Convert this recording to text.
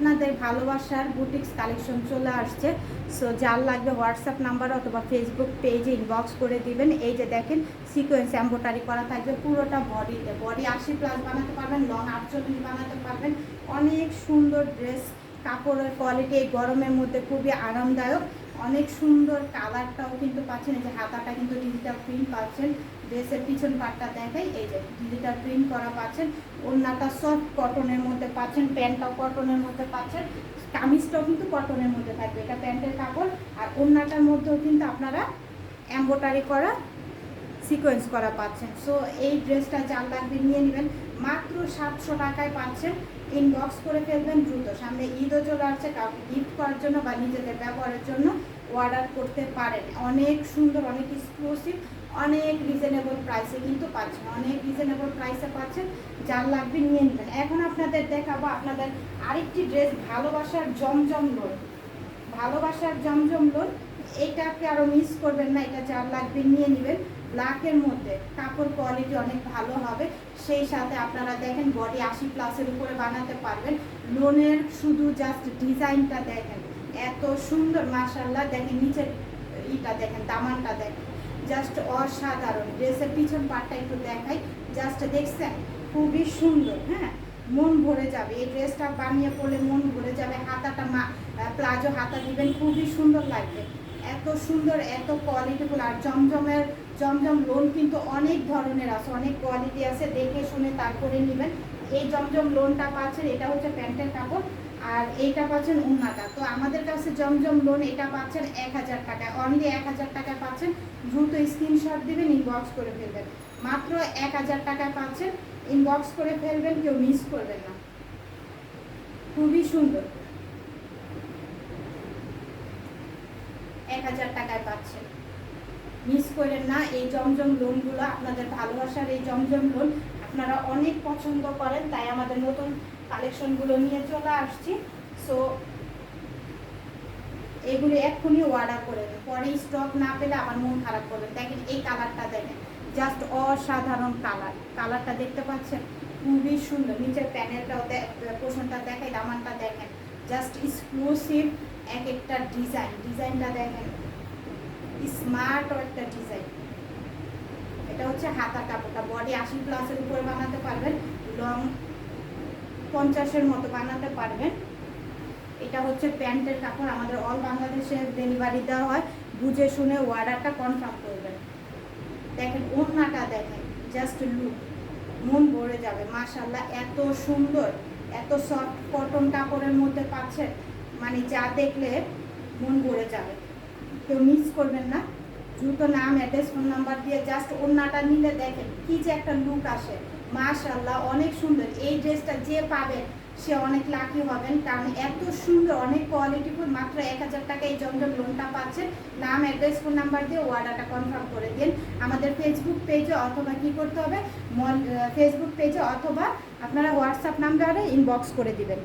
আপনাদের ভালোবাসার boutiques collection চলে আসছে। সো যার লাগবে হোয়াটসঅ্যাপ নাম্বার অথবা ফেসবুক পেজে ইনবক্স করে দিবেন। এই যে দেখেন সিকোয়েন্স এম্বোটারি করা থাকবে পুরোটা বডিতে বডি আশি প্লাস বানাতে পারবেন লং আটচল্লিশ বানাতে পারবেন। অনেক সুন্দর ড্রেস কাপড়ের কোয়ালিটি এই গরমের মধ্যে খুবই আরামদায়ক। অনেক সুন্দর কালারটাও কিন্তু পাচ্ছেন, এই যে হাতাটা কিন্তু ডিজিটাল প্রিন্ট পাচ্ছেন। ড্রেসের পিছন পাটটা দেখাই, এই যে ডিজিটাল প্রিন্ট করা পাচ্ছেন। ওড়নাটা সফট কটনের মধ্যে পাচ্ছেন, প্যান্টটাও কটনের মধ্যে পাচ্ছেন। কামিজটাও কিন্তু কটনের মধ্যে থাকবে, এটা প্যান্টের কাপড়। আর ওড়নাটার মধ্যেও কিন্তু আপনারা এম্বোটারি করা সিকোয়েন্স করা পাচ্ছেন। সো এই ড্রেসটা যার লাগবে নিয়ে নেবেন। মাত্র সাতশো টাকায় পাচ্ছেন। ইনবক্স করে ফেলবেন দ্রুত। সামনে ঈদও চলে আসছে। কাউকে গিফট করার জন্য বা নিজেদের ব্যবহারের জন্য অর্ডার করতে পারেন। অনেক সুন্দর, অনেক এক্সক্লুসিভ অনেক রিজনেবল প্রাইসে কিন্তু পাচ্ছেন। অনেক রিজনেবল প্রাইসে পাচ্ছেন। যার লাগবে নিয়ে নেবেন। এখন আপনাদের দেখাবো আপনাদের আরেকটি ড্রেস ভালোবাসার জমজম লোন ভালোবাসার জমজম লোন এইটাকে আরও মিস করবেন না, এটা যার লাগবে নিয়ে নেবেন। ব্ল্যাকের মধ্যে কাপড় কোয়ালিটি অনেক ভালো হবে। সেই সাথে আপনারা দেখেন বডি আশি প্লাসের উপরে বানাতে পারবেন। লোনের শুধু জাস্ট ডিজাইনটা দেখেন। এত সুন্দর মাশাল্লাহ দেখেন নিচের ইটা দেখেন, দামানটা দেখেন। জাস্ট অসাধারণ। ড্রেসের পিছন পাটটা একটু দেখাই। জাস্ট দেখছেন? খুবই সুন্দর হ্যাঁ? মন ভরে যাবে। এই ড্রেসটা বানিয়ে পড়লে মন ভরে যাবে। হাতাটা মা প্লাজো হাতা দিবেন, খুবই সুন্দর লাগবে। এত সুন্দর, এত কোয়ালিটিফুল আর জমজমের, জমজম লোন কিন্তু অনেক ধরনের আছে, অনেক কোয়ালিটি আছে, দেখে শুনে তারপরে নেবেন। এই জমজম লোনটা পাচ্ছেন, এটা হচ্ছে প্যান্টের কাপড়, আর এইটা পাচ্ছেন উন্নাটা তো আমাদের কাছে জমজম লোন এটা পাচ্ছেন এক হাজার টাকায় অনলি এক হাজার টাকায় পাচ্ছেন। দ্রুত স্ক্রিনশট দিবেন ইনবক্স করে ফেলবেন। মাত্র এক হাজার টাকায় পাচ্ছেন ইনবক্স করে ফেলবেন, কেউ মিস করবেন না। খুবই সুন্দর এক হাজার টাকায় পাচ্ছেন মিস করেন না, এই জমজম লোনগুলো, আপনাদের ভালোবাসার এই জমজম লোন আপনারা অনেক পছন্দ করেন, তাই আমাদের নতুন কালেকশনগুলো নিয়ে চলে আসছি। সো এগুলো এক্ষুনি অর্ডার করে দেন। পরে স্টক না পেলে আমার মন খারাপ করবেন। দেখেন এই কালারটা দেখেন জাস্ট অসাধারণ কালার কালারটা দেখতে পাচ্ছেন? খুবই সুন্দর। নিচের প্যানেলটাও দেখ পোষণটা দেখাই, দামানটা দেখেন। জাস্ট এক্সক্লুসিভ এক একটা ডিজাইন ডিজাইনটা দেখেন। স্মার্ট একটা ডিজাইন এটা হচ্ছে হাতা কাপড়টা। বডি আশি প্লাসের উপরে বানাতে পারবেন। লং পঞ্চাশের মতো বানাতে পারবেন। এটা হচ্ছে প্যান্টের কাপড়। আমাদের অল বাংলাদেশে ডেলিভারি দেওয়া হয়। বুঝে শুনে অর্ডারটা কনফার্ম করবেন। দেখেন, ওড়নাটা দেখেন। জাস্ট লুক মন ভরে যাবে। মাশাল্লাহ এত সুন্দর। এত সফট কটন কাপড়ের মধ্যে পাচ্ছে মানে যা দেখলে মন ভরে যাবে। কেউ মিস করবেন না। দ্রুত নাম অ্যাড্রেস ফোন নাম্বার দিয়ে জাস্ট ওড়নাটা নিলে দেখেন, কি যে একটা লুক আসে। মাশাল্লাহ অনেক সুন্দর। এই ড্রেসটা যে পাবেন সে অনেক লাকি হবেন, কারণ এত সুন্দর, অনেক কোয়ালিটিফুল মাত্র এক হাজার টাকা এই জমজম লোনটা পাচ্ছেন। নাম অ্যাড্রেস ফোন নাম্বার দিয়ে অর্ডারটা কনফার্ম করে দিন। আমাদের ফেসবুক পেজে অথবা কি করতে হবে? ফেসবুক পেজে অথবা আপনারা হোয়াটসঅ্যাপ নাম্বারে ইনবক্স করে দিবেন।